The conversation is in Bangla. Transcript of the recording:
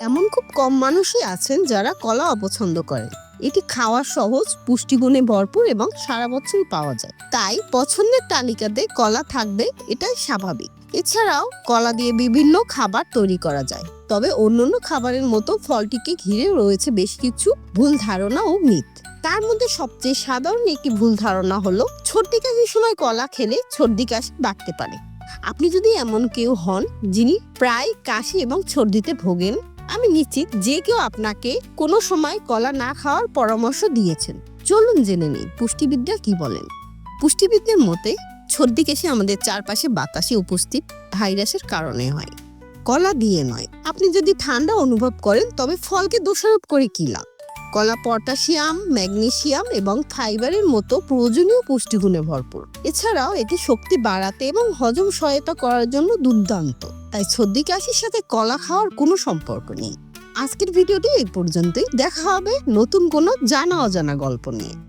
এমন খুব কম মানুষই আছেন যারা কলা অপছন্দ করেন। এটি খাওয়া সহজ, পুষ্টিগুণে ভরপুর এবং সারা বছরই পাওয়া যায়। তাই পছন্দের তালিকাতে কলা থাকবে, এটাই স্বাভাবিক। এছাড়াও কলা দিয়ে বিভিন্ন খাবার তৈরি করা যায়। তবে অন্যান্য খাবারের মতো ফলটিকে ঘিরে রয়েছে বেশ কিছু ভুল ধারণা ও মিথ। তার মধ্যে সবচেয়ে সাধারণ একটি ভুল ধারণা হলো সর্দি কাশির সময় কলা খেলে সর্দি কাশি বাড়তে পারে। আপনি যদি এমন কেউ হন, যিনি প্রায় কাশি এবং সর্দিতে ভোগেন আমি নিশ্চিত যে কেউ আপনাকে কোনো সময় কলা না খাওয়ার পরামর্শ দিয়েছেন। চলুন জেনে নিই পুষ্টিবিদ্যা কি বলেন। পুষ্টিবিদদের মতে, সর্দি কাশি আমাদের চারপাশে বাতাসে উপস্থিত ভাইরাসের কারণে হয়। কলা দিয়ে নয়। আপনি যদি ঠান্ডা অনুভব করেন, তবে ফলকে দোষারোপ করে কি লাভ? কলা, পটাশিয়াম, ম্যাগনেশিয়াম এবং ফাইবারের মতো প্রয়োজনীয় পুষ্টিগুণে ভরপুর। এছাড়াও এটি শক্তি বাড়াতে এবং হজম সহায়তা করার জন্য দুর্দান্ত। তাই সর্দি, কাশির সাথে কলা খাওয়ার কোনো সম্পর্ক নেই। আজকের ভিডিওটি এই পর্যন্তই। দেখা হবে নতুন কোনো জানা অজানা গল্প নিয়ে।